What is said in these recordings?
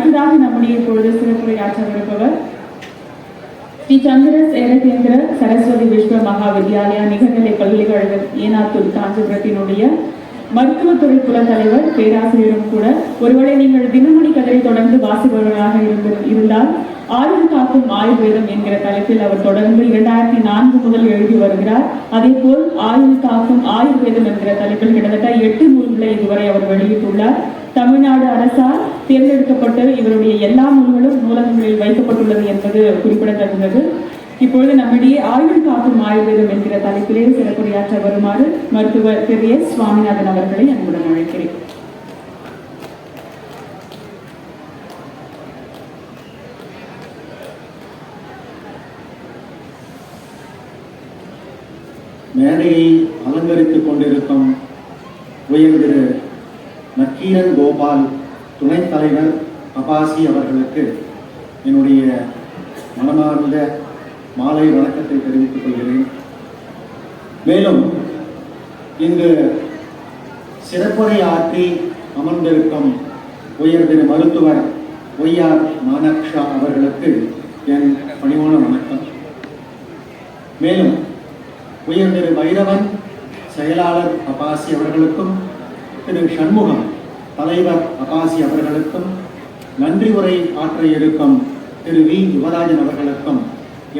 அடுத்ததாக நம்முடைய பொழுது சிறப்புரையாற்றவிருப்பவர் ஸ்ரீ சந்திரஸ் ஏரகேந்திர சரஸ்வதி விஸ்வ மகா வித்யாலயா நிகர்நிலை பல்கலைக்கழகம் ஏனாத்தூர் காஞ்சிபுரத்தினுடைய மருத்துவத்துறை குலத்தலைவர் பேராசிரியரும் கூட. ஒருவேளை நீங்கள் தினமணி கதரை தொடர்ந்து வாசிப்பவர்களாக இருந்து இருந்தால் ஆயுள் காக்கும் ஆயுர்வேதம் என்கிற தலைப்பில் அவர் தொடர்ந்து இரண்டாயிரத்தி நான்கு முதல் எழுதி வருகிறார். அதே போல் ஆயுள் காக்கும் ஆயுர்வேதம் என்கிற தலைப்பில் கிட்டத்தட்ட எட்டு நூல்களை இதுவரை அவர் வெளியிட்டுள்ளார். தமிழ்நாடு அரசால் தேர்ந்தெடுக்கப்பட்டு இவருடைய எல்லா நூல்களும் நூலகங்களில் வைக்கப்பட்டுள்ளது என்பது குறிப்பிடத்தகுந்தது இப்பொழுது நம்மிடையே ஆயுள் காக்கும் ஆயுர்வேதம் என்கிற தலைப்பிலே சிறப்புரையாற்ற வருமாறு மருத்துவர் திரு எஸ் சுவாமிநாதன் அவர்களை அன்புடன் அழைக்கிறேன். மேடையை அலங்கரித்துக் கொண்டிருக்கும் உயர் திரு நக்கீரன் கோபால் துணைத் தலைவர் அபாசி அவர்களுக்கு என்னுடைய மனமார்ந்த மாலை வணக்கத்தை தெரிவித்துக் கொள்கிறேன். மேலும் இங்கு சிறப்புரை ஆற்றி அமர்ந்திருக்கும் உயர் மருத்துவர் ஒய்யார் மானக்ஷா அவர்களுக்கு என் பணிவான வணக்கம். மேலும் உயர்திரு பைரவன் செயலாளர் அபாசி அவர்களுக்கும் திரு சண்முகம் தலைவர் அகாசி அவர்களுக்கும் நன்றி உரை ஆற்ற இருக்கும் திரு வி. யுவராஜன் அவர்களுக்கும்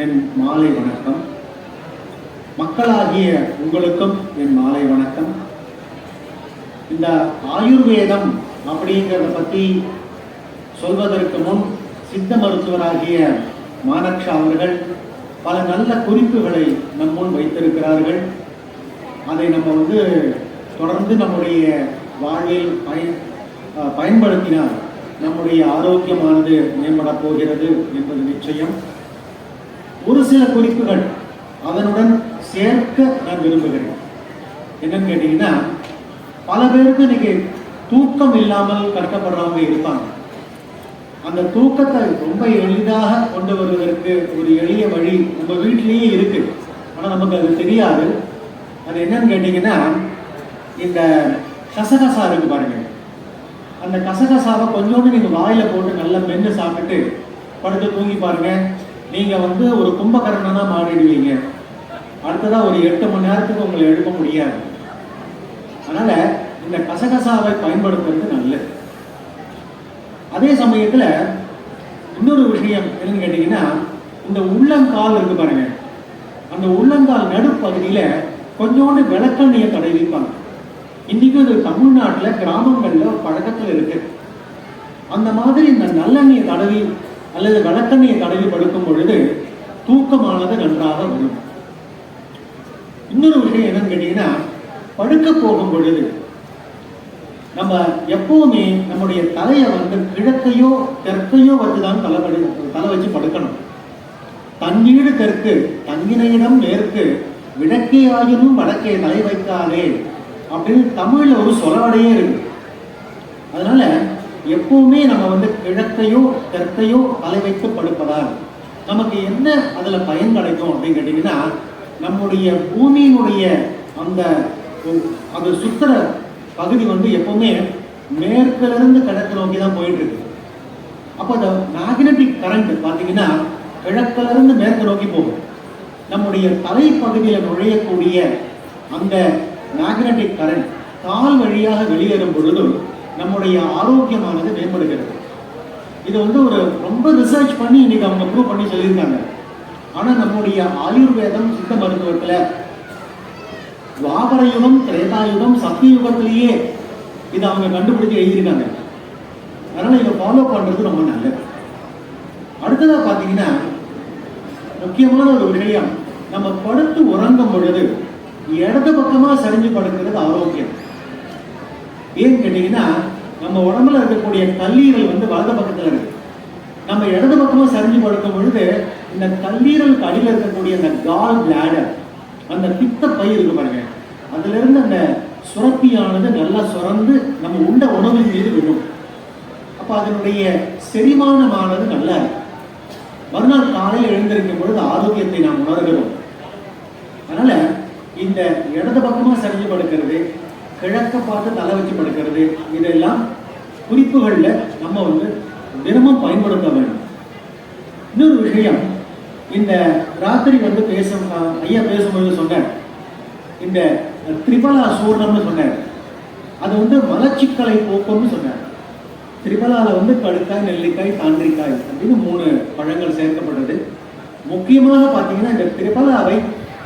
என் மாலை வணக்கம். மக்களாகிய உங்களுக்கும் என் மாலை வணக்கம். இந்த ஆயுர்வேதம் அப்படிங்கிறத பற்றி சொல்வதற்கு முன் சித்த மருத்துவராகிய மானக்ஷா அவர்கள் பல நல்ல குறிப்புகளை நம் முன் வைத்திருக்கிறார்கள். அதை நம்ம வந்து தொடர்ந்து நம்முடைய வாழ்வில் பயன் பயன்படுத்தினால் நம்முடைய ஆரோக்கியமானது மேம்பட போகிறது என்பது நிச்சயம். ஒரு சில குறிப்புகள் அதனுடன் சேர்க்க நான் விரும்புகிறேன். என்னன்னு கேட்டீங்கன்னா பல பேருக்கு இன்னைக்கு தூக்கம் இல்லாமல் கட்டப்படுறவங்க இருப்பாங்க. அந்த தூக்கத்தை ரொம்ப எளிதாக கொண்டு வருவதற்கு ஒரு எளிய வழி நம்ம வீட்டிலேயே இருக்கு. ஆனால் நமக்கு அது தெரியாது. அது என்னன்னு கேட்டீங்கன்னா இந்த கசகசா இருக்கு பாருங்க. அந்த கசகசாவை கொஞ்சோண்டு நீங்கள் வாயில் போட்டு நல்லா மென்று சாப்பிட்டு படுத்து தூங்கி பாருங்க. நீங்கள் வந்து ஒரு கும்பகரணனா மாறிடுவீங்க. அடுத்ததாக ஒரு எட்டு மணி நேரத்துக்கு உங்களை எழுப்ப முடியாது. அதனால இந்த கசகசாவை பயன்படுத்துறது நல்லது. அதே சமயத்தில் இன்னொரு விஷயம் என்னன்னு கேட்டீங்கன்னா இந்த உள்ளங்கால் இருக்கு பாருங்க. அந்த உள்ளங்கால் நடுப்பகுதியில் கொஞ்சோண்டு விளக்கண்ணியை தடை வைப்பாங்க இன்னைக்கும் அது தமிழ்நாட்டுல கிராமங்கள்ல ஒரு இருக்கு. அந்த மாதிரி இந்த நல்லெண்ணெயை தடவி அல்லது விளக்கெண்ணெயை தடவி படுக்கும் பொழுது தூக்கமானது நன்றாக வரும். இன்னொரு விஷயம் என்னன்னு கேட்டீங்கன்னா படுக்க போகும் பொழுது நம்ம எப்பவுமே நம்முடைய தலையை வந்து கிழக்கையோ தெற்கையோ வச்சுதான் தலை படு தலை வச்சு படுக்கணும். தன் தெற்கு தங்கினையிடம் மேற்கு விடக்கே ஆயினும் வடக்கே தலை வைக்காதே. அப்படின்னு தமிழில் ஒரு சொலவடையே இருக்கு. அதனால எப்பவுமே நம்ம வந்து கிழக்கையோ தெற்கையோ தலை வைத்து படுப்பதால் நமக்கு என்ன அதில் பயன் கிடைக்கும் அப்படின்னு கேட்டிங்கன்னா நம்முடைய பூமியினுடைய அந்த அது சுற்றுற பகுதி வந்து எப்பவுமே மேற்கிலிருந்து கிழக்கு நோக்கி தான் போயிட்டு இருக்கு அப்போ அந்த மேக்னெட்டிக் கரண்ட் பார்த்தீங்கன்னா கிழக்கிலிருந்து மேற்கு நோக்கி போகும். நம்முடைய தலைப்பகுதியில் நுழையக்கூடிய அந்த மேக்னெட்டிக் கரண்ட் கால் வழியாக வெளியேறும் பொழுதும் நம்முடைய ஆரோக்கியமானது மேம்படுகிறது. இது வந்து ஒரு ரொம்ப ரிசர்ச் பண்ணி இன்னைக்கு அவங்க ப்ரூவ் பண்ணி சொல்லியிருக்காங்க. ஆனால் நம்முடைய ஆயுர்வேதம் சித்த மருத்துவத்தில் துவாபர யுகம் திரேதாயுகம் சத்தியுகத்திலேயே இதை அவங்க கண்டுபிடிச்சு எழுதியிருக்காங்க. அதனால் இதை ஃபாலோ பண்ணுறது ரொம்ப நல்லது. அடுத்ததாக பார்த்தீங்கன்னா முக்கியமான ஒரு விஷயம் நம்ம படுத்து உறங்கும் பொழுது இடது பக்கமா சரிஞ்சு படுக்கிறது ஆரோக்கியம். ஏன்னு கேட்டீங்கன்னா நம்ம உடம்புல இருக்கக்கூடிய கல்லீரல் வந்து வலது பக்கத்துல இருக்கு. நம்ம இடது பக்கமா சரிஞ்சு படுக்கும் பொழுது இந்த கல்லீரலுக்கு அடியில் இருக்கக்கூடிய அந்த கால் பிளாடர் அந்த பித்த பயிர் இருக்கு பாருங்க. அதுல இருந்து அந்த சுரப்பியானது நல்லா சுரந்து நம்ம உண்ட உணவின் மீது விடும் அப்ப அதனுடைய செரிமானமானது நல்லா இருக்கும் மறுநாள் காலையில் எழுந்திருக்கும் பொழுது ஆரோக்கியத்தை நாம் உணர்கிறோம். அதனால இந்த இடது பக்கமாக சரிஞ்சு படுக்கிறது கிழக்க பார்த்து தலை வச்சு படுக்கிறது இதெல்லாம் குறிப்புகளில் நம்ம வந்து தினமும் பயன்படுத்த வேண்டும். இன்னொரு விஷயம் இந்த ராத்திரி வந்து பேசும் ஐயா பேசும்போது சொன்னேன் இந்த திரிபலா சூர்ணம்னு சொன்னார். அது வந்து மலச்சிக்கலை போக்கும்னு சொன்னார். திரிபலாவில் வந்து கடுக்காய் நெல்லிக்காய் தாண்டிக்காய் அப்படின்னு மூணு பழங்கள் சேர்க்கப்பட்டது. முக்கியமாக பார்த்தீங்கன்னா இந்த திரிபலாவை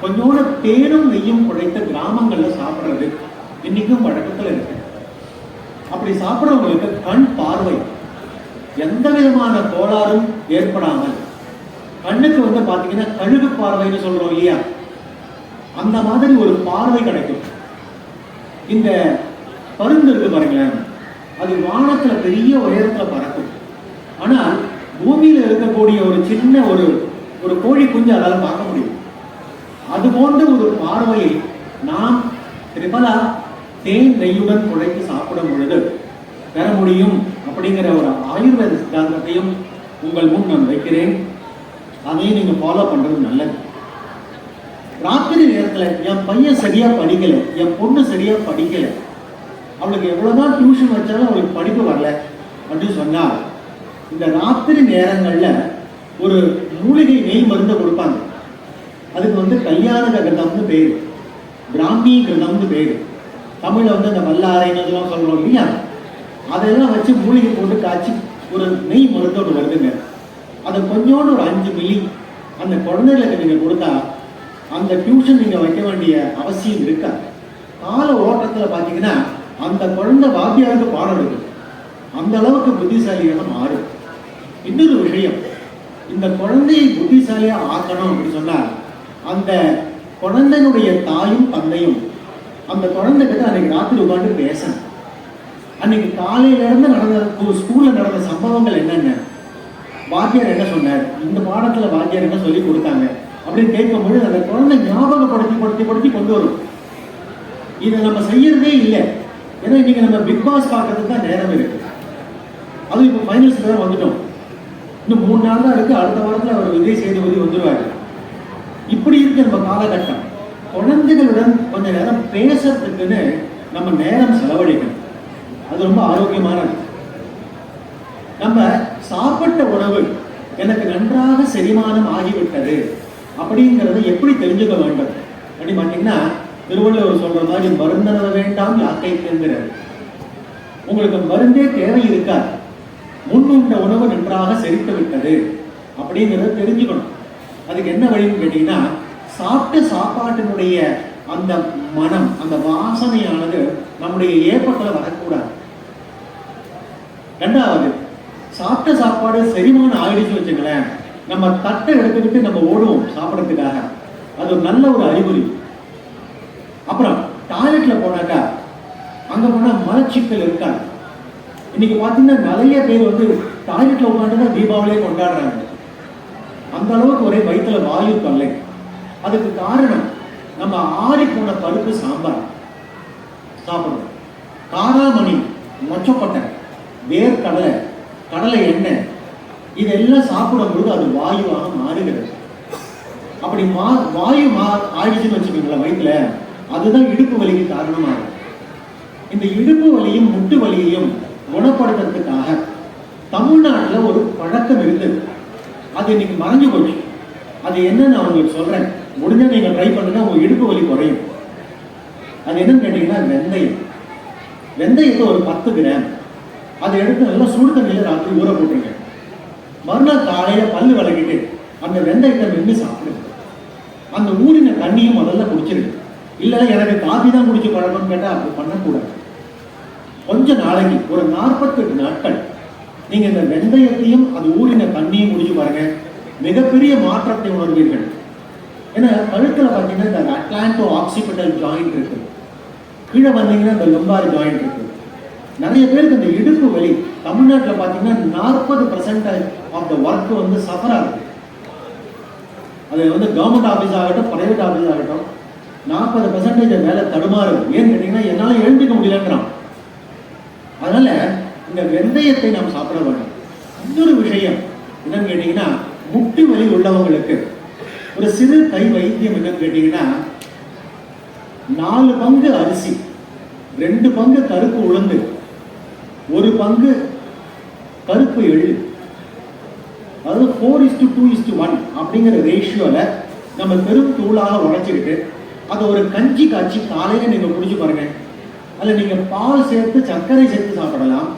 கொஞ்சோட தேனும் நெய்யும் குழைத்த கிராமங்கள்ல சாப்பிடுறது இன்னைக்கும் வழக்கத்துல இருக்கு. அப்படி சாப்பிடுறவங்களுக்கு கண் பார்வை. எந்த விதமான கோளாறும் ஏற்படாமல். கண்ணுக்கு வந்து பாத்தீங்கன்னா கழுகு பார்வைன்னு சொல்றோம் இல்லையா? அந்த மாதிரி ஒரு பார்வை கிடைக்கும். இந்த பருந்து இருக்கு பாருங்களேன். அது வானத்துல பெரிய உயரத்துல பறக்கும். ஆனால் பூமியில இருக்கக்கூடிய ஒரு சின்ன ஒரு ஒரு கோழி குஞ்சு அதால பார்க்க முடியும். அது போன்ற ஒரு பார்வையை நாம் திரிபலா தேன் நெய்யுடன் குழைத்து சாப்பிடும் பொழுது பெற முடியும் அப்படிங்கிற ஒரு ஆயுர்வேத சித்தாந்தத்தையும் உங்கள் முன் நான் வைக்கிறேன். அதையும் நீங்க ஃபாலோ பண்றது நல்லது. ராத்திரி நேரத்தில் என் பையன் சரியா படிக்கல என் பொண்ணு சரியா படிக்கல அவளுக்கு எவ்வளவுதான் டியூஷன் வச்சாலும் அவளுக்கு படிப்பு வரல அப்படின்னு சொன்னா இந்த ராத்திரி நேரங்களில் ஒரு மூலிகை நெய் மருந்தை கொடுப்பாங்க. அதுக்கு வந்து கல்யாண கிருதம்னு பேரு. பிராமி கிருதம்னு பேரு. தமிழில் வந்து அந்த வல்லாரைன்னதுலாம் சொல்கிறோம் இல்லையா? அதெல்லாம் வச்சு மூலிகை போட்டு காய்ச்சி ஒரு நெய் மருந்து வருதுங்க. அதை கொஞ்சோண்டு ஒரு அஞ்சு மில்லி அந்த குழந்தைகளுக்கு நீங்கள் கொடுத்தா அந்த டியூஷன் நீங்கள் வைக்க வேண்டிய அவசியம் இருக்கா? கால ஓட்டத்தில் பார்த்தீங்கன்னா அந்த குழந்தை வாத்தியாருக்கு பாடம் எடுக்கும் அந்த அளவுக்கு புத்திசாலியாக மாறும் இன்னொரு விஷயம் இந்த குழந்தையை புத்திசாலியாக ஆக்கணும் அப்படின்னு சொன்னால் அந்த குழந்தையினுடைய தாயும் தந்தையும் அந்த குழந்தை கிட்ட அன்னைக்கு ராத்திரி உட்காந்து பேசணும். அன்னைக்கு காலையில இருந்து நடந்த ஸ்கூல்ல நடந்த சம்பவங்கள் என்னென்ன? வாத்தியார் என்ன சொன்னார்? இந்த பாடத்துல வாத்தியார் என்ன சொல்லி கொடுத்தாங்க? அப்படின்னு கேட்கும்போது அந்த குழந்தை ஞாபகப்படுத்தி படுத்தி படுத்தி கொண்டு வரும். இதை நம்ம செய்யறதே இல்லை. ஏன்னா இன்னைக்கு நம்ம பிக் பாஸ் பார்க்கறதுக்கு தான் நேரம் இருக்கு. அது இப்போ ஃபைனல்ஸ்க்கு தான் வந்துட்டோம். இன்னும் மூணு நாள் தான் இருக்கு. அடுத்த வாரத்தில் அவர் விஜய் சேதுபதி வந்துருவாரு. இப்படி இருக்கு நம்ம காலகட்டம். குழந்தைகளுடன் கொஞ்ச நேரம் பேசுறதுக்குன்னு நம்ம நேரம் செலவழிக்கணும். அது ரொம்ப ஆரோக்கியமானது. நம்ம சாப்பிட்ட உணவு எனக்கு நன்றாக செரிமானம் ஆகிவிட்டது அப்படிங்கிறத எப்படி தெரிஞ்சுக்க வேண்டும்? அப்படி பார்த்தீங்கன்னா திருவள்ளுவர் சொல்ற மாதிரி மருந்தன வேண்டாம் யாக்கை என்கிறார் உங்களுக்கு மருந்தே தேவை இருக்கா முன்னுண்ட உணவு நன்றாக செரித்து விட்டது அப்படிங்கிறத தெரிஞ்சுக்கணும். அதுக்கு என்ன வழின்னு கேட்டீங்கன்னா சாப்பிட்ட சாப்பாட்டினுடைய அந்த மனம் அந்த வாசனையானது நம்முடைய ஏப்பத்தில் வரக்கூடாது ரெண்டாவது சாப்பிட்ட சாப்பாடு செரிமானம் ஆயிடுச்சு வச்சுங்களேன் நம்ம தட்டை எடுத்துக்கிட்டு நம்ம ஓடுவோம் சாப்பிடறதுக்காக. அது ஒரு நல்ல ஒரு அறிகுறி. அப்புறம் டாய்லெட்ல போனாக்கா அங்க போனா மலச்சிக்கல் இருக்காது. இன்னைக்கு பார்த்தீங்கன்னா நிறைய பேர் வந்து டாய்லெட்ல உட்காந்து தான் தீபாவளியே கொண்டாடுறாங்க. அந்த அளவுக்கு ஒரே வயிற்றுல வாயு தொல்லை. அதுக்கு காரணம் நம்ம ஆறி போன பருப்பு சாம்பார். சாப்பிடுவோம். காராமணி மொச்சப்பட்டை வேர்க்கடலை கடலை எண்ணெய் இதெல்லாம் சாப்பிடும்போது அது வாயுவாக மாறுகிறது. அப்படி மா வாயு மா ஆயிடுச்சுன்னு வச்சுக்கோங்களேன் வயிற்றுல அதுதான் இடுப்பு வலிக்கு காரணமாக இந்த இடுப்பு வலியும் முட்டு வலியையும் குணப்படுத்துறதுக்காக தமிழ்நாட்டில் ஒரு பழக்கம் இருந்தது. அது இன்னைக்கு மறைஞ்சு போச்சு. அது என்னன்னு நான் உங்களுக்கு சொல்கிறேன் முடிஞ்சால் நீங்கள் ட்ரை பண்ணுன்னா உங்கள் இடுப்பு வலி குறையும். அது என்னன்னு கேட்டிங்கன்னா வெந்தயம். வெந்தயத்தை ஒரு பத்து கிராம் அதை எடுத்து நல்லா சுடு தண்ணியில் ராத்திரி ஊற போட்டுருங்க. மறுநாள் காலையில் பல் விளக்கிட்டு அந்த வெந்தயத்தை மென்று சாப்பிடுங்க. அந்த ஊரின தண்ணியும் முதல்ல குடிச்சிருங்க. இல்லை எனக்கு காஃபி தான் குடிச்சு பழக்கம்னு கேட்டால் அப்படி பண்ணக்கூடாது. கொஞ்ச நாளைக்கு ஒரு நாற்பத்தெட்டு நாட்கள் நீங்க இந்த வெந்தயத்தையும் அது ஊறின தண்ணியும் குடிச்சு பாருங்க. மிகப்பெரிய மாற்றத்தை உணர்வீர்கள். ஏன்னா கழுத்துல பார்த்தீங்கன்னா இந்த அட்லாண்டோ ஆக்சிபிட்டல் ஜாயிண்ட் இருக்கு. கீழே வந்தீங்கன்னா இந்த lumbar ஜாயிண்ட் இருக்கு. நிறைய பேருக்கு இந்த இடுப்பு வலி தமிழ்நாட்டில் பார்த்தீங்கன்னா நாற்பது பர்சன்ட் ஆஃப் த ஒர்க் வந்து சஃபர் ஆகுது. அது வந்து கவர்மெண்ட் ஆஃபீஸ் ஆகட்டும் பிரைவேட் ஆஃபீஸ் ஆகட்டும் நாற்பது பர்சன்டேஜ் வேலை தடுமாறுது. ஏன்னு கேட்டீங்கன்னா என்னால் எழுந்திக்க முடியலன்றான். அதனால இந்த வெந்தயத்தை நாம் சாப்பிட வேண்டும். இன்னொரு விஷயம் என்னன்னு கேட்டீங்கன்னா முட்டி வலி உள்ளவங்களுக்கு ஒரு சிறு கை வைத்தியம் என்னன்னு கேட்டீங்கன்னா நாலு பங்கு அரிசி ரெண்டு பங்கு கருப்பு உளுந்து ஒரு பங்கு கருப்பு எள்ளு அதாவது four is to two is to one அப்படிங்கிற ரேஷியோவில் நம்ம பெரும் தூளாக உடைச்சிக்கிட்டு அதை ஒரு கஞ்சி காய்ச்சி காலையில் நீங்கள் குடிச்சு பாருங்க. அதில் நீங்கள் பால் சேர்த்து சர்க்கரை சேர்த்து சாப்பிடலாம்.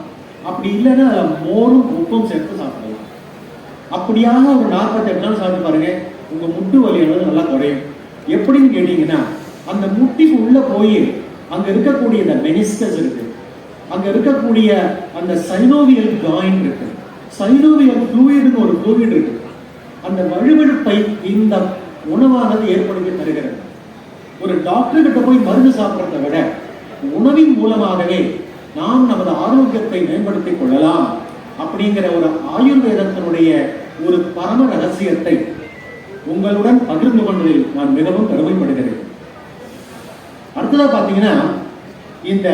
அப்படி இல்லைன்னா மோரும் உப்பும் சேர்த்து சாப்பிடலாம். அப்படியாக ஒரு நாற்பத்தெட்டு நாள் சாப்பிட்டு பாருங்க உங்கள் முட்டு வலியானது நல்லா குறையும். எப்படின்னு கேட்டீங்கன்னா அந்த முட்டிக்கு உள்ளே போய் அங்கே இருக்கக்கூடிய இந்த மெனிஸ்கஸ் இருக்கு. அங்கே இருக்கக்கூடிய அந்த சைனோவியல் ஜாயின் இருக்கு. சைனோவியல் ஃப்ளூயிடுன்னு ஒரு ஃப்ளூயிட் இருக்கு. அந்த வழுவழுப்பை இந்த உணவானது ஏற்படுத்தி தருகிறது. ஒரு டாக்டர் கிட்ட போய் மருந்து சாப்பிட்றத விட உணவின் மூலமாகவே நாம் நமது ஆரோக்கியத்தை மேம்படுத்திக் கொள்ளலாம் அப்படிங்கிற ஒரு ஆயுர்வேதத்தினுடைய ஒரு பரம ரகசியத்தை உங்களுடன் பகிர்ந்து கொண்டதில் நான் மிகவும் பெருமைப்படுகிறேன். அடுத்ததாக பார்த்தீங்கன்னா இந்த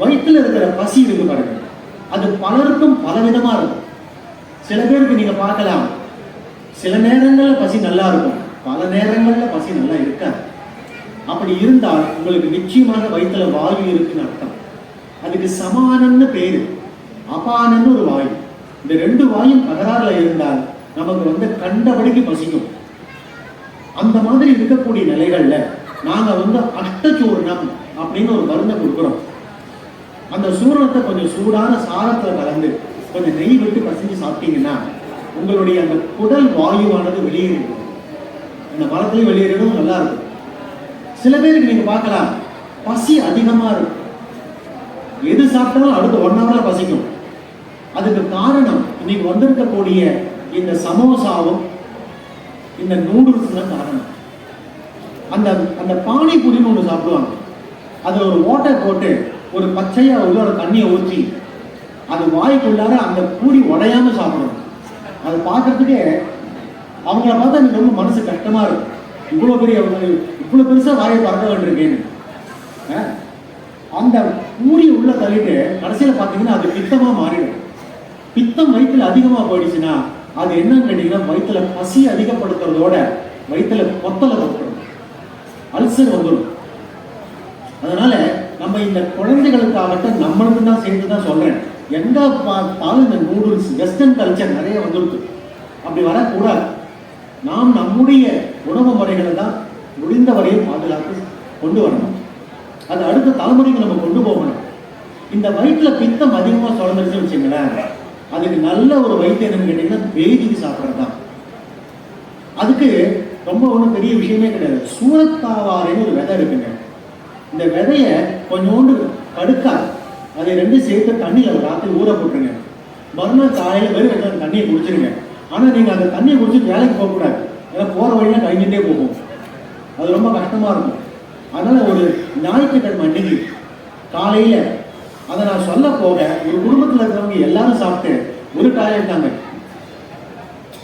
வயிற்றுல இருக்கிற பசி இருக்கு பாருங்க. அது பலருக்கும் பலவிதமாக இருக்கும். சில பேருக்கு நீங்கள் பார்க்கலாம் சில நேரங்களில் பசி நல்லா இருக்கும் பல நேரங்களில் பசி நல்லா இருக்காது. அப்படி இருந்தால் உங்களுக்கு நிச்சயமாக வயிற்றுல வாயு இருக்குன்னு அர்த்தம். அதுக்கு சமானன்னு பேரு. அபானன்னு ஒரு வாயு. இந்த ரெண்டு வாயும் தகராறுல இருந்தால் நமக்கு வந்து கண்டபடிக்கு பசிக்கும். அந்த மாதிரி இருக்கக்கூடிய நிலைகள்ல நாங்க வந்து அஷ்டச்சூர்ணம் அப்படின்னு ஒரு மருந்தை கொடுக்குறோம். அந்த சூரணத்தை கொஞ்சம் சூடான சாரத்துல கலந்து கொஞ்சம் நெய் விட்டு பசிஞ்சு சாப்பிட்டீங்கன்னா உங்களுடைய அந்த குடல் வாயுவானது வெளியேறிடும். அந்த மரத்துலயும் வெளியேறதும் நல்லா இருக்கும். சில பேருக்கு நீங்க பார்க்கலாம் பசி அதிகமா இருக்கும். எது சாப்பிட்டாலும் அடுத்த ஒன் ஹவர்ல பசிக்கும். அதுக்கு காரணம் இன்னைக்கு வந்திருக்கக்கூடிய இந்த சமோசாவும் இந்த நூடுல்ஸ் தான் காரணம். அந்த அந்த பானிபுரின்னு ஒன்று சாப்பிடுவாங்க. அது ஒரு ஓட்டை போட்டு ஒரு பச்சையா உள்ள ஒரு தண்ணியை ஊற்றி அது வாய்க்குள்ளார அந்த பூரி உடையாம சாப்பிடும். அது பார்க்கறதுக்கே அவங்கள பார்த்தா எனக்கு ரொம்ப மனசு கஷ்டமா இருக்கும் இவ்வளோ பெரிய இவ்வளோ பெருசா வாயை பார்க்க வேண்டியிருக்கேன்னு. ஆ? அந்த பூரி உள்ள தள்ளிட்டு கடைசியில் பார்த்தீங்கன்னா அது பித்தமா மாறிடும். பித்தம் வயிற்றுல அதிகமா போயிடுச்சுன்னா அது என்னன்னு கேட்டீங்கன்னா வயிற்றுல பசி அதிகப்படுத்துறதோட வயிற்றுல கொத்தலை தொட்டுடும் அல்சர் வந்துடும். அதனால நம்ம இந்த குழந்தைகளுக்காகட்டும் நம்மளுக்கு தான் சேர்த்து தான் சொல்றேன். எங்க பார்த்தாலும் இந்த நூடுல்ஸ் வெஸ்டர்ன் கல்ச்சர் நிறைய வந்துருக்கு. அப்படி வரக்கூடாது. நாம் நம்முடைய உணவு முறைகளை தான் முடிந்த வரையும் பாதுகாத்து கொண்டு வரணும். அது அடுத்த தலைமுறைக்கு நம்ம கொண்டு போகணும். இந்த வயிற்றுல பித்தம் அதிகமாக சுழந்துருச்சுன்னு வச்சுங்களேன் அதுக்கு நல்ல ஒரு வைத்தியம் என்னன்னு கேட்டீங்கன்னா வேதிக்கு சாப்பிட்றது தான் அதுக்கு ரொம்ப ஒன்றும் பெரிய விஷயமே கிடையாது. சூரத்தாவாரைன்னு ஒரு விதை இருக்குங்க. இந்த விதைய கொஞ்சோண்டு கடுக்கா அதை ரெண்டும் சேர்த்து தண்ணியில் ஒரு ராத்திரி ஊற போட்டுருங்க. மறுநாள் காலையில் வெறும் அந்த தண்ணியை குடிச்சிருங்க. ஆனால் நீங்கள் அந்த தண்ணியை குடிச்சிட்டு வேலைக்கு போகக்கூடாது. ஏன்னா போகிற வழியாக கழிஞ்சிட்டே போகும். அது ரொம்ப கஷ்டமாக இருக்கும். அதனால் ஒரு ஞாயிற்றுக்கிழமை அன்னைக்கு காலையில் அதை நான் சொல்ல போக ஒரு குடும்பத்தில் இருக்கிறவங்க எல்லாரும் சாப்பிட்டு ஒரு டாய்லெட் தாங்க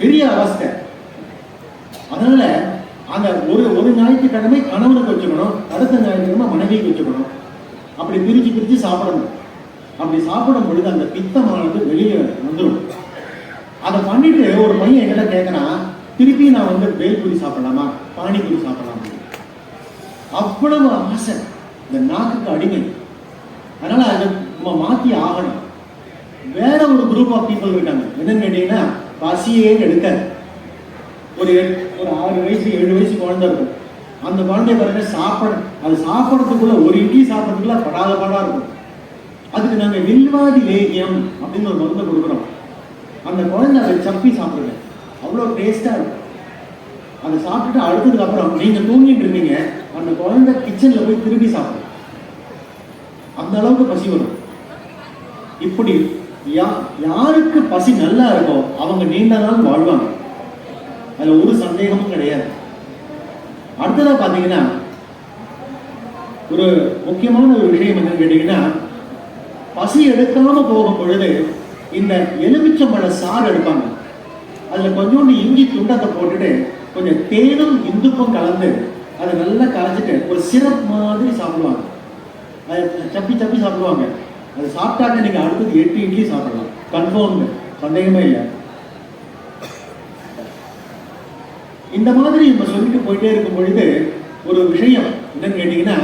பெரிய அவஸ்தை. அதனால அந்த ஒரு ஒரு ஞாயிற்றுக்கிழமை கணவனுக்கு வச்சுக்கணும் அடுத்த ஞாயிற்றுக்கிழமை மனைவிக்கு வச்சுக்கணும். அப்படி பிரித்து பிரித்து சாப்பிடணும். அப்படி சாப்பிடும் பொழுது அந்த பித்தமானது வெளியே வந்துடும் அதை பண்ணிட்டு ஒரு பையன் என்கிட்ட கேட்கறான் திருப்பி நான் வந்து பேல்பூரி சாப்பிடலாமா? பானிபூரி சாப்பிடலாமா? அவ்வளவு ஆசை. இந்த நாக்குக்கு அடிமை. அதனால அதை நம்ம மாற்றி ஆகணும். வேற ஒரு குரூப் ஆஃப் பீப்புள் இருக்காங்க. என்னன்னு கேட்டீங்கன்னா பசியே எடுக்காது. ஒரு ஒரு ஆறு வயசு ஏழு வயசு குழந்தை இருக்கும். அந்த குழந்தை பாருங்க சாப்பிட அது சாப்பிட்றதுக்குள்ள ஒரு இட்லி சாப்பிட்றதுக்குள்ள படாத பாடாக இருக்கும். அதுக்கு நாங்கள் வில்வாதி லேகியம் அப்படின்னு ஒரு மருந்து கொடுக்குறோம். அந்த குழந்தை அதை சப்பி சாப்பிடுங்க. அவ்வளோ டேஸ்ட்டாக இருக்கும். அதை சாப்பிட்டுட்டு அழுத்ததுக்கு அப்புறம் நீங்கள் தூங்கிட்டு இருந்தீங்க அந்த குழந்தை கிச்சனில் போய் திருப்பி சாப்பிடும். அந்த அளவுக்கு பசி வரும். இப்படி யா- யாருக்கு பசி நல்லா இருக்கோ அவங்க நீண்ட நாள் வாழ்வாங்க. அதுல ஒரு சந்தேகமும் கிடையாது. அடுத்ததா பாத்தீங்கன்னா ஒரு முக்கியமான ஒரு விஷயம் என்னன்னு கேட்டீங்கன்னா பசி எடுக்காம போகும் பொழுது இந்த எலுமிச்சம்பழ சாறு எடுப்பாங்க. அதுல கொஞ்சோண்டு இஞ்சி துண்டத்தை போட்டுட்டு கொஞ்சம் தேனும் இந்துப்பும் கலந்து அதை நல்லா கரைச்சிட்டு ஒரு சிரப் மாதிரி சாப்பிடுவாங்க. அதை சப்பி சப்பி சாப்பிடுவாங்க. அது சாப்பிட்டாக்க நீங்கள் அடுத்தது எட்டு இட்லி சாப்பிடலாம். கன்ஃபார்ம் சந்தேகமே இல்லை. இந்த மாதிரி நம்ம சொல்லிட்டு போயிட்டே இருக்கும் பொழுது ஒரு விஷயம் என்னன்னு கேட்டிங்கன்னா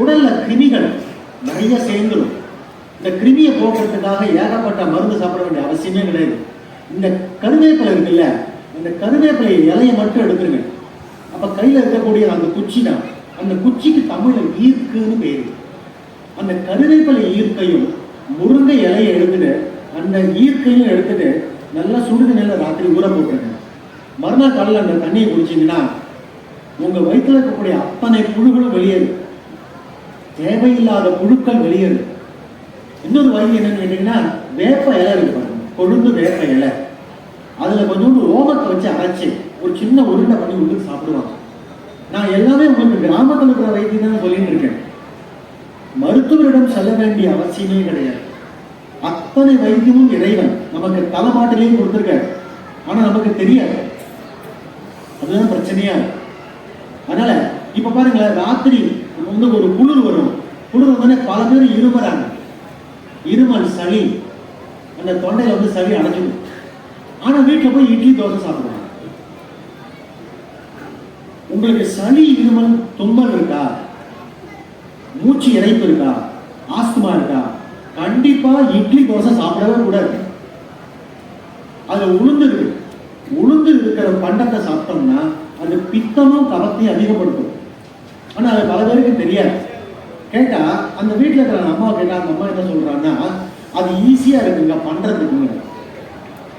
உடலில் கிருமிகள் நிறைய சேர்ந்துடும் இந்த கிருமியை போக்குறதுக்காக ஏகப்பட்ட மருந்து சாப்பிட வேண்டிய அவசியமே கிடையாது. இந்த கருவேப்பிலை இருக்குல்ல இந்த கருவேப்பிலை இலையை மட்டும் எடுத்துருங்க. அப்போ கையில் இருக்கக்கூடிய அந்த குச்சி தான் அந்த குச்சிக்கு தமிழில் ஈர்க்குன்னு பேருது அந்த கருவேப்பிலை ஈர்க்கையும் முருங்கை இலையை எடுத்துட்டு அந்த ஈர்க்கையும் எடுத்துட்டு நல்லா சுடுதண்ணில ராத்திரி ஊற போட்டுருங்க. மறுநாள் காலையில் அந்த தண்ணியை குடிச்சிங்கன்னா உங்கள் வயிற்றில் இருக்கக்கூடிய அத்தனை புழுகளும் வெளியேறும். தேவையில்லாத புழுக்கள் வெளியேறும். இன்னொரு வழி என்னன்னு கேட்டிங்கன்னா வேப்ப இலை இருக்கு கொழுந்து வேப்ப இலை. அதில் கொஞ்சோண்டு ஓமத்தை வச்சு அரைச்சி ஒரு சின்ன உருண்டை பண்ணி உங்களுக்கு சாப்பிடுவாங்க. நான் எல்லாமே உங்களுக்கு கிராமத்தில் இருக்கிற வைத்தியம் தான் சொல்லிட்டு இருக்கேன். மருத்துவரிடம் செல்ல வேண்டிய அவசியமே கிடையாது. அத்தனை வைத்தியமும் இறைவன் நமக்கு தலைமாட்டிலையும் கொடுத்துருக்காரு. ஆனா நமக்கு தெரியாது. அதுதான் பிரச்சனையா இருக்கு. அதனால இப்ப பாருங்களேன் ராத்திரி வந்து ஒரு குளிர் வரும். குளிர் வந்தோடனே பல பேர் இருமறாங்க. இருமல் சளி அந்த தொண்டையில வந்து சளி அடைஞ்சிடும் ஆனா வீட்டுல போய் இட்லி தோசை சாப்பிடுவாங்க. உங்களுக்கு சளி இருமல் தும்மல் இருக்கா? மூச்சு இறைப்பு இருக்கா? ஆஸ்துமா இருக்கா? கண்டிப்பா இட்லி தோசை சாப்பிடவே கூடாது. அதுல உளுந்து இருக்கு. உளுந்து இருக்கிற பண்டத்தை சாப்பிட்டோம்னா அது பித்தமும் கபத்தையும் அதிகப்படுத்தும். ஆனா அது பல பேருக்கு தெரியாது. கேட்டா அந்த வீட்டுல இருக்கிற அந்த அம்மா கேட்டா அந்த அம்மா என்ன சொல்றான்னா அது ஈஸியா இருக்குங்க பண்றதுக்குங்க.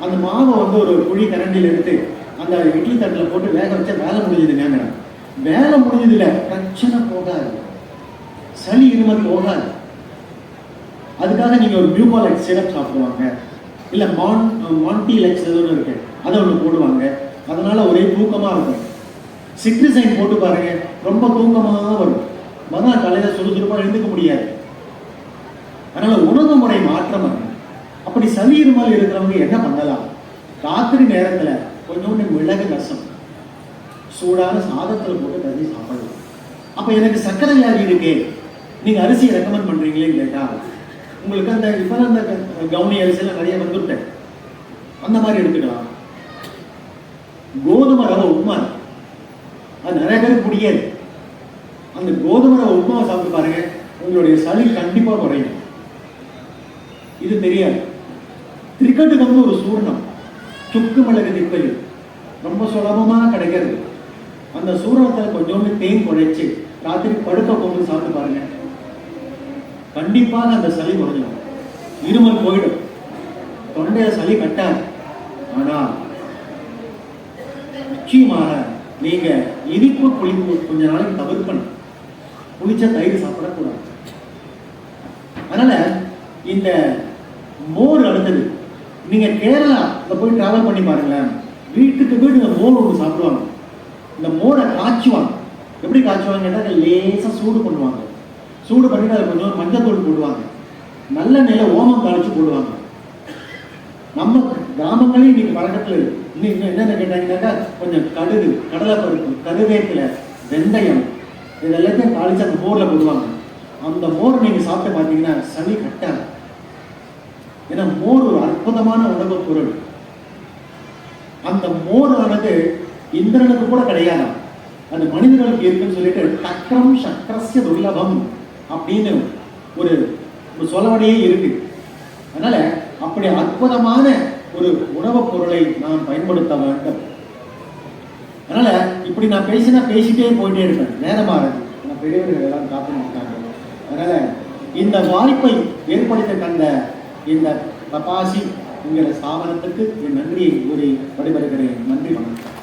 அந்த மாவை வந்து ஒரு குழி கரண்டியில் எடுத்து அந்த இட்லி தட்டில் போட்டு வேக வச்சா வேலை முடிஞ்சதுங்க வேலை முடிஞ்சதுல பிரச்சனை போகாது. சளி இருமல் போகாது அதுக்காக நீங்க ஒரு மியூபாலைட் சிரப் சாப்பிடுவாங்க. இல்ல மான் மான்டி லைட்ஸ் ஏதோ ஒன்று இருக்கு. அதை ஒன்று போடுவாங்க. அதனால ஒரே தூக்கமா இருக்கும். சிட்ரிசைன் போட்டு பாருங்க. ரொம்ப தூக்கமாக வரும். மறுநாள் காலையில சுறுசுறுப்பாக எழுந்துக்க முடியாது. அதனால உணவு முறை மாற்றம் அப்படி சளி இருமல் இருக்கிறவங்க என்ன பண்ணலாம்? ராத்திரி நேரத்தில் கொஞ்சோண்டு மிளகு ரசம். சூடான சாதத்தில் போட்டு கறி சாப்பிடலாம். அப்போ எனக்கு சர்க்கரை வியாதி இருக்கே. நீங்கள் அரிசி ரெக்கமெண்ட் பண்றீங்களே கேட்டா உங்களுக்கு அந்த இப்போ அந்த கவுனி அரிசியெல்லாம் நிறைய வந்துட்டேன் அந்த மாதிரி எடுத்துக்கலாம். கோதுமை ரவை உப்புமா. அது நிறைய பேருக்கு பிடிக்காது. அந்த கோதுமை ரவை உப்புமாவை சாப்பிட்டு பாருங்க. உங்களுடைய சளி கண்டிப்பாக குறையும். இது தெரியாது. கிரிக்கெட்டுக்கு வந்து ஒரு சூர்ணம். சுக்கு மிளகு திப்பலி ரொம்ப சுலபமாக கிடைக்கிறது. அந்த சூரணத்தை கொஞ்சோண்டு தேன் குழைச்சு ராத்திரி படுக்க போகும்போது சாப்பிட்டு பாருங்க. கண்டிப்பாக அந்த சளி குறைஞ்சிடும். இருமல் போயிடும். தொண்டையில சளி கட்டாது. ஆனா நிச்சயமாக நீங்க இனிப்பு புளிப்பு கொஞ்ச நாளைக்கு தவிர்க்கணும். புளிச்ச தயிர் சாப்பிடக்கூடாது. அதனால இந்த மோர் அடுத்தது. நீங்க கேரளா போய் டிராவல் பண்ணி பாருங்களேன். வீட்டுக்கு வீடு இந்த மோர் ஒன்று சாப்பிடுவாங்க. இந்த மோரை காய்ச்சுவாங்க. எப்படி காய்ச்சுவாங்க கேட்டால் லேசா சூடு பண்ணுவாங்க. சூடு பண்ணிட்டு அதில் கொஞ்சம் மஞ்சத்தூள் போடுவாங்க. நல்ல நிலை ஓமம் தாளிச்சு போடுவாங்க. நம்ம கிராமங்களே இன்னைக்கு வழக்கத்தில் இருக்கு இன்னும் என்னென்ன கேட்டாங்கன்னாக்கா கொஞ்சம் கடுகு கடலைப்பருப்பு கருவேப்பிலை வெந்தயம் இது எல்லாத்தையும் தாளிச்சு அந்த மோரில் போடுவாங்க. அந்த மோர் நீங்க சாப்பிட்டு பார்த்தீங்கன்னா சளி கட்டாது. ஏன்னா மோர் ஒரு அற்புதமான உணவு பொருள். அந்த மோர் ஆனது இந்திரனுக்கு கூட கிடையாது அது மனிதர்களுக்கு இருக்குன்னு சொல்லிட்டு சக்கரம் சக்கரஸ்ய துர்லபம். அப்படின்னு ஒரு ஒரு சொல்லவடையே இருக்கு. அதனால அப்படி அற்புதமான ஒரு உணவுப் பொருளை நாம் பயன்படுத்த வேண்டும். அதனால இப்படி நான் பேசினா பேசிட்டே போயிட்டே இருப்பேன். நேரமாகுது நான் பெரியவர்கள் எல்லாம் காத்து இருக்காங்க அதனால இந்த வாய்ப்பை ஏற்படுத்த தந்த இந்த பபாசி என்கிற ஸ்தாபனத்துக்கு என் நன்றியை கூறி வழிபடுகிறேன் நன்றி வணக்கம்.